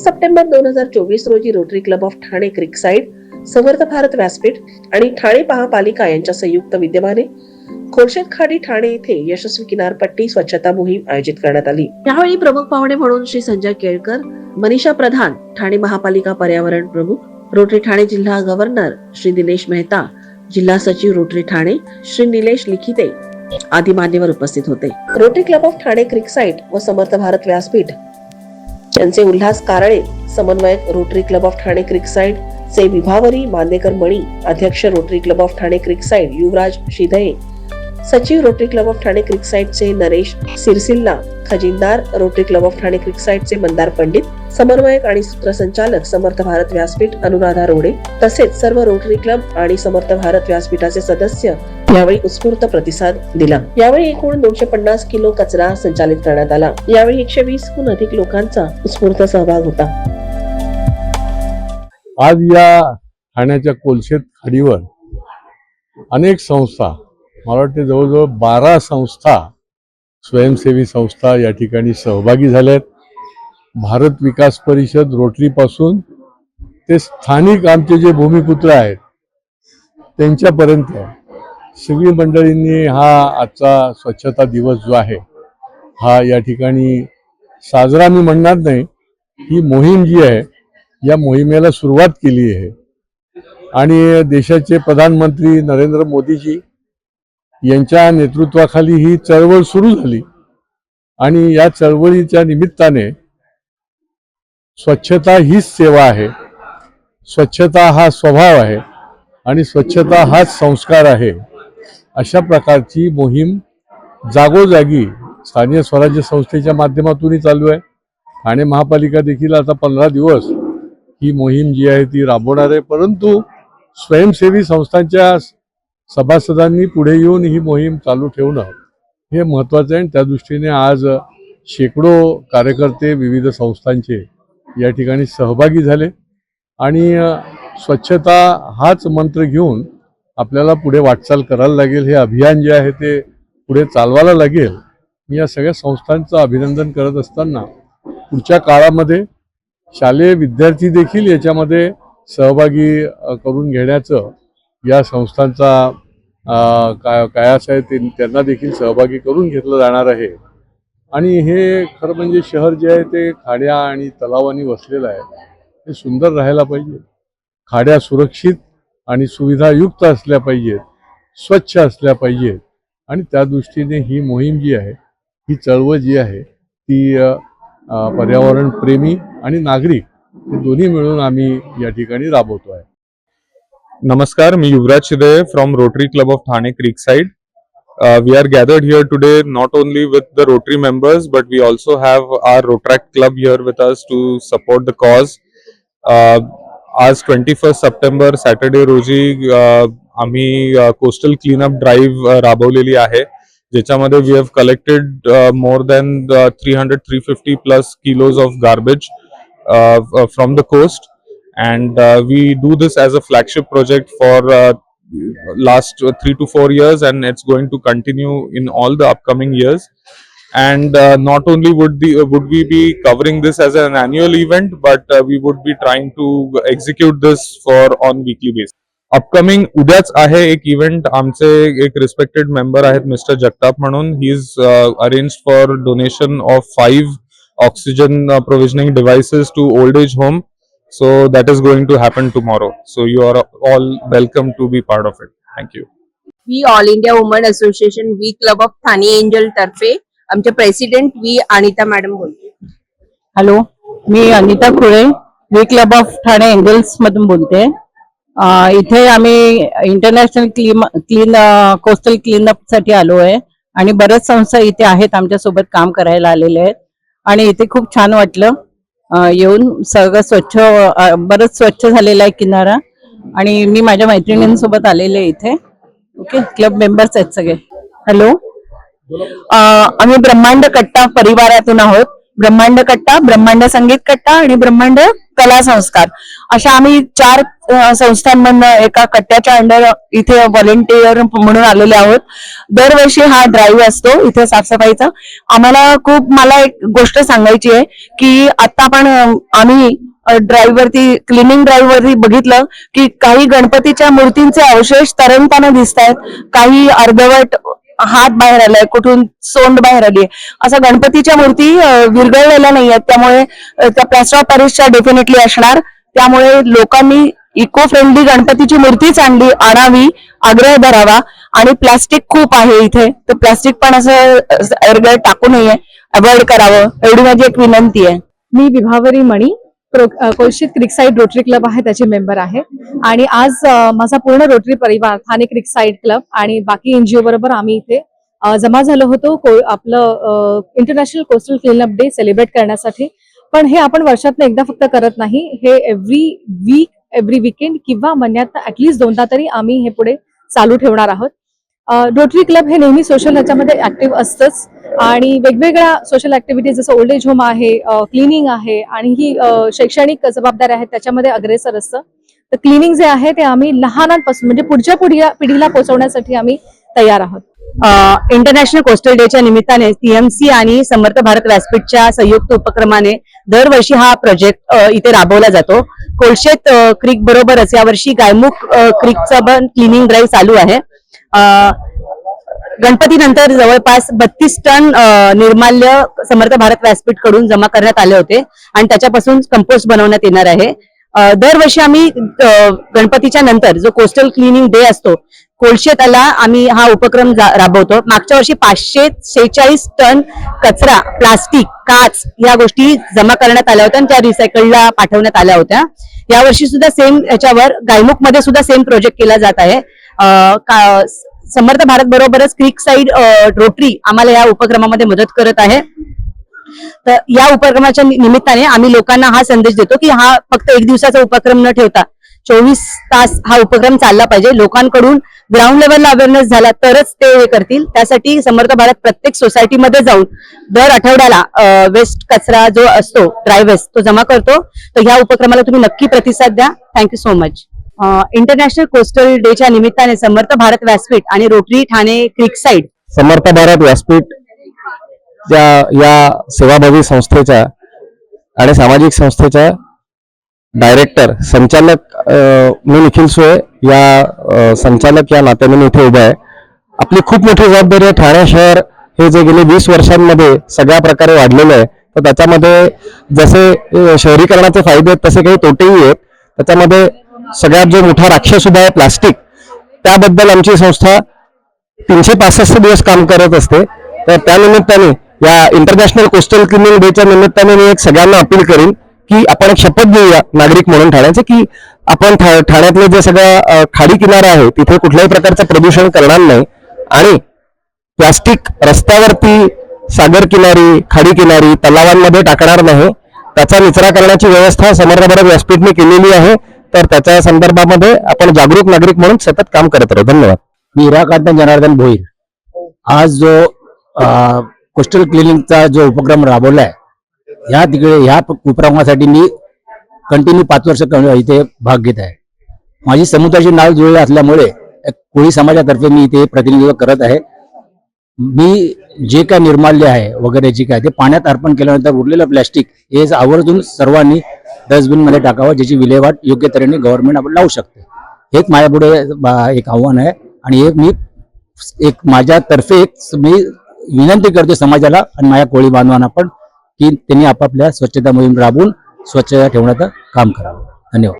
पंचवीस सप्टेंबर दोन हजार चोवीस रोजी Rotary Club of Thane Creekside Samarth Bharat Vyaspeeth आणि ठाणे महापालिका यांच्या संयुक्त विद्यमाने खोर्शेद खाडी ठाणे येथे यशस्वी किनारपट्टी स्वच्छता मोहीम आयोजित करण्यात आली. यावेळी प्रमुख पाहुणे म्हणून श्री संजय केळकर मनीषा प्रधान ठाणे महापालिका पर्यावरण प्रमुख रोटरी ठाणे जिल्हा गव्हर्नर श्री दिनेश मेहता जिल्हा सचिव रोटरी ठाणे श्री निलेश लिखिते आदी मान्यवर उपस्थित होते. Rotary club of Thane creekside व समर्थ भारत व्यासपीठ त्यांचे उल्हास कारळे समन्वयक rotary club of Thane creekside चे विभावरी मांदेकर मणी अध्यक्ष rotary club of Thane creekside Yuvraj Shidhaye सचिव रोटरी क्लब ऑफ ठाणे क्रिकसाईडचे नरेश सिरसिल्ला खजिनदार रोटरी क्लब ऑफ ठाणे क्रिकसाईडचे मंदार पंडित समन्वयक आणि सूत्रसंचालक समर्थ भारत व्यासपीठ अनुराधा रोडे तसेच सर्व रोटरी क्लब आणि समर्थ भारत व्यासपीठाचे सदस्य यावेळी उत्स्फूर्त प्रतिसाद दिला. यावेळी एकूण दोनशे पन्नास किलो कचरा संचालित करण्यात आला. यावेळी एकशे वीसहून अधिक लोकांचा उत्स्फूर्त सहभाग होता. आज या ठाण्याच्या कोलशेत खाडीवर अनेक संस्था मला वाटते जवळजवळ बारा संस्था स्वयंसेवी संस्था या ठिकाणी सहभागी झाल्यात. भारत विकास परिषद रोटरीपासून ते स्थानिक आमचे जे भूमिपुत्र आहेत त्यांच्यापर्यंत सगळी मंडळींनी हा आजचा स्वच्छता दिवस जो आहे हा या ठिकाणी साजरा मी म्हणणार नाही. ही मोहीम जी आहे या मोहिमेला सुरुवात केली आहे. आणि देशाचे प्रधानमंत्री नरेंद्र मोदीजी यांच्या नेतृत्वाखाली ही चळवळ सुरू झाली. आणि या चळवळीच्या निमित्ताने स्वच्छता हीच सेवा आहे. स्वच्छता हा स्वभाव आहे आणि स्वच्छता हाच संस्कार आहे. अशा प्रकारची मोहीम जागोजागी स्थानीय स्वराज्य संस्थेच्या माध्यमातूनही चालू आहे. ठाणे महापालिका देखील आता पंधरा दिवस ही मोहीम जी आहे ती राबवणार आहे. परंतु स्वयंसेवी संस्थांच्या सभासदांनी पुढे येऊन ही मोहीम चालू ठेवणं हे महत्त्वाचं आहे आणि त्या दृष्टीने आज शेकडो कार्यकर्ते विविध संस्थांचे या ठिकाणी सहभागी झाले. आणि स्वच्छता हाच मंत्र घेऊन आपल्याला पुढे वाटचाल करायला लागेल. हे अभियान जे आहे ते पुढे चालवायला लागेल. मी या सगळ्या संस्थांचं अभिनंदन करत असताना पुढच्या काळामध्ये शालेय विद्यार्थी देखील याच्यामध्ये सहभागी करून घेण्याचं या संस्थांचा काय काय असं आहे ते त्यांना देखील सहभागी करून घेतलं जाणार आहे. आणि हे खरं म्हणजे शहर जे आहे ते खाड्या आणि तलावांनी वसलेलं आहे. हे सुंदर राहायला पाहिजे. खाड्या सुरक्षित आणि सुविधायुक्त असल्या पाहिजेत. स्वच्छ असल्या पाहिजेत. आणि त्या दृष्टीने ही मोहीम जी आहे ही चळवळ जी आहे ती पर्यावरण प्रेमी आणि नागरिक हे दोन्ही मिळून आम्ही या ठिकाणी राबवतो आहे. नमस्कार मी Yuvraj Shide rotary club of Thane creek side Uh, we are gathered here today not only with the Rotary members, but we also have our Rotaract Club here with us to support the cause. Uh, आज 21 September Saturday रोजी uh, आम्ही coastal cleanup drive राबवलेली आहे ज्याच्यामध्ये we have collected more than three hundred three fifty plus kilos of garbage from the coast and uh, we do this as a flagship project for uh, last uh, three to four years and it's going to continue in all the upcoming years and uh, not only would the would we be covering this as an annual event but uh, we would be trying to execute this for on weekly basis upcoming उद्याच आहे एक event आमचे एक respected member आहेत mister Jagtap म्हणून he is arrange for donation of five oxygen provisioning devices to old age home So that is going to happen tomorrow. So you are all welcome to be part of it. Thank you. We all India woman association we club of Thane angel तर्फे आमचे president we Anita madam बोलते hello me Anita Khule we club of Thane angels मधून बोलते अं, इथे आम्ही international clean clean coastal क्लीनअपसाठी आलो आहे. आणि बऱ्याच संस्था इथे आहेत आमच्यासोबत काम करायला आलेले आहेत. आणि इथे खूप छान वाटलं. येऊन सगळं स्वच्छ बरंच स्वच्छ झालेला आहे किनारा. आणि मी माझ्या मैत्रिणींसोबत आलेले इथे. ओके? क्लब मेंबर्स आहेत सगळे. हॅलो? आम्ही ब्रह्मांड कट्टा परिवारातून आहोत. ब्रह्मांड कट्टा ब्रह्मांड संगीत कट्टा आणि ब्रह्मांड कला संस्कार. अशा आम्ही चार संस्थांमधनं एका कट्ट्याच्या अंडर इथे व्हॉलेंटियर म्हणून आलेले आहोत. दरवर्षी हा ड्राईव्ह असतो इथे साफसफाईचा. आम्हाला खूप मला एक गोष्ट सांगायची आहे की आता पण आम्ही ड्राईव्ह वरती क्लिनिंग ड्राईव्ह वरती बघितलं की काही गणपतीच्या मूर्तींचे अवशेष तरंगताना दिसत आहेत काही अर्धवट हात बाहेर आलाय कुठून सोंड बाहेर आली असा गणपतीच्या मूर्ती विरघळलेल्या नाही आहेत त्यामुळे त्या प्लॅस्टर ऑफ पॅरिसच्या डेफिनेटली असणार. त्यामुळे लोकांनी इको फ्रेंडली गणपतीची मूर्तीच आणली आणावी आग्रह धरावा. आणि प्लास्टिक खूप आहे इथे. तर प्लास्टिक पण असं एअरगेट टाकू नये. अवॉइड करावं. एवढी माझी एक विनंती आहे. मी विभावरी मणी कौशिक क्रिकसाईड रोटरी क्लब आहे त्याचे मेंबर आहे. आणि आज माझा पूर्ण रोटरी परिवार ठाणे क्रिकसाईड क्लब आणि बाकी एनजीओ बरोबर आम्ही इथे जमा झालो होतो. आपलं international coastal cleanup day celebrate करण्यासाठी. पण हे आपण वर्षातनं एकदा फक्त करत नाही. हे एव्हरी वीक एव्हरी विकेंड किंवा महिन्यात ऍटलिस्ट दोनदा तरी आम्ही हे पुढे चालू ठेवणार आहोत. रोटरी क्लब हे नेहमी सोशल ह्याच्यामध्ये ऍक्टिव्ह असतंच. आणि वेगवेगळ्या सोशल ऍक्टिव्हिटीज जसं ओल्ड एज होम आहे क्लिनिंग आहे आणि ही शैक्षणिक जबाबदाऱ्या आहेत त्याच्यामध्ये अग्रेसर असतं. तर क्लिनिंग जे आहे ते आम्ही लहानांपासून म्हणजे पुढच्या पिढीला पिढीला पोहोचवण्यासाठी आम्ही तयार आहोत. इंटरनॅशनल कोस्टल डेच्या निमित्ताने सीएमसी आणि समर्थ भारत व्यासपीठच्या संयुक्त उपक्रमाने दरवर्षी हा प्रोजेक्ट इथे राबवला जातो. कोळशेत क्रीक बरोबरच यावर्षी गायमुख क्रीकचा पण क्लिनिंग ड्राईव्ह चालू आहे. गणपतीनंतर जवळपास बत्तीस टन निर्माल्य समर्थ भारत व्यासपीठकडून जमा करण्यात आले होते आणि त्याच्यापासून कंपोस्ट बनवण्यात येणार आहे. दरवर्षी आम्ही गणपतीच्या नंतर जो कोस्टल क्लिनिंग डे असतो कोळशेताला आम्ही हा उपक्रम जा- राबवतो. मागच्या वर्षी पाचशे सेहेचाळीस टन कचरा प्लास्टिक काच या गोष्टी जमा करण्यात आल्या होत्या आणि त्या रिसायकलला पाठवण्यात आल्या होत्या. यावर्षी सुद्धा सेम याच्यावर गायमुखमध्ये सुद्धा सेम प्रोजेक्ट केला जात आहे. का- समर्थ भारत बरोबरच क्रिक साईड रोटरी आम्हाला या उपक्रमामध्ये मदत करत आहे. तर या उपक्रमाच्या निमित्ताने आम्ही लोकांना हा संदेश देतो की हा फक्त एक दिवसाचा उपक्रम न ठेवता चोवीस तास हा उपक्रम चालला पाहिजे. लोकांकडून ग्राउंड लेवलला अवेअरनेस झाला तरच ते हे करतील. त्यासाठी समर्थ भारत प्रत्येक सोसायटीमध्ये जाऊन दर आठवड्याला वेस्ट कचरा जो असतो ड्राय वेस्ट तो जमा करतो. तर ह्या उपक्रमाला तुम्ही नक्की प्रतिसाद द्या. Thank you so much international coastal डेच्या निमित्ताने समर्थ भारत व्यासपीठ आणि Rotary Thane creek side Samarth Bharat व्यासपीठ या सेवाभावी संस्थेच्या आणि सामाजिक संस्थेच्या डायरेक्टर संचालक मी निखिल सोय या संचालक या नात्याने मी इथे उभा आहे. आपली खूप मोठी जबाबदारी आहे. ठाणे शहर हे जे गेले वीस वर्षांमध्ये सगळ्या प्रकारे वाढलेलं आहे. तर त्याच्यामध्ये जसे शहरीकरणाचे फायदे आहेत तसे काही तोटेही आहेत. त्याच्यामध्ये सगळ्यात जो मोठा राक्षस उभा आहे प्लास्टिक त्याबद्दल आमची संस्था तीनशे पासष्ट दिवस काम करत असते. तर त्यानिमित्ताने या इंटरनॅशनल कोस्टल क्लिनिंग डेच्या निमित्ताने मी एक सगळ्यांना अपील करीन. की आपण एक शपथ घेऊया नागरिक म्हणून ठाण्याचे की आपण ठा- ठाण्यातले जे सगळं खाडी किनारा आहे तिथे कुठल्याही प्रकारचं प्रदूषण करणार नाही. आणि प्लास्टिक रस्त्यावरती सागर किनारी खाडी किनारी तलावांमध्ये टाकणार नाही. त्याचा निचरा करण्याची व्यवस्था समर्थभारत व्यासपीठने केलेली आहे. तर त्याच्या संदर्भामध्ये आपण जागरूक नागरिक म्हणून सतत काम करत राहू. धन्यवाद. मी हिराकांत जनार्दन भोईर. आज जो कोस्टल क्लिनिकचा जो उपक्रम राबवलाय ह्या तिकडे ह्या उपक्रमासाठी मी कंटिन्यू पाच वर्ष इथे भाग घेत आहे. माझी समुद्राची नाव जुळली असल्यामुळे कोळी समाजातर्फे मी इथे प्रतिनिधित्व करत आहे. मी जे काय निर्माल्य आहे वगैरे जे काय ते पाण्यात अर्पण केल्यानंतर उरलेलं प्लॅस्टिक हे आवर्जून सर्वांनी डस्टबिनमध्ये टाकावं ज्याची विल्हेवाट योग्य तऱ्हेने गव्हर्नमेंट आपण लावू शकते. हेच माझ्यापुढे एक आव्हान आहे आणि हे मी एक माझ्यातर्फे एक मी विनंती करतो समाजाला आणि माझ्या कोळी बांधवांना पण की त्यांनी आपापल्या स्वच्छता मोहीम राबवून स्वच्छता ठेवण्याचं काम करावं. धन्यवाद.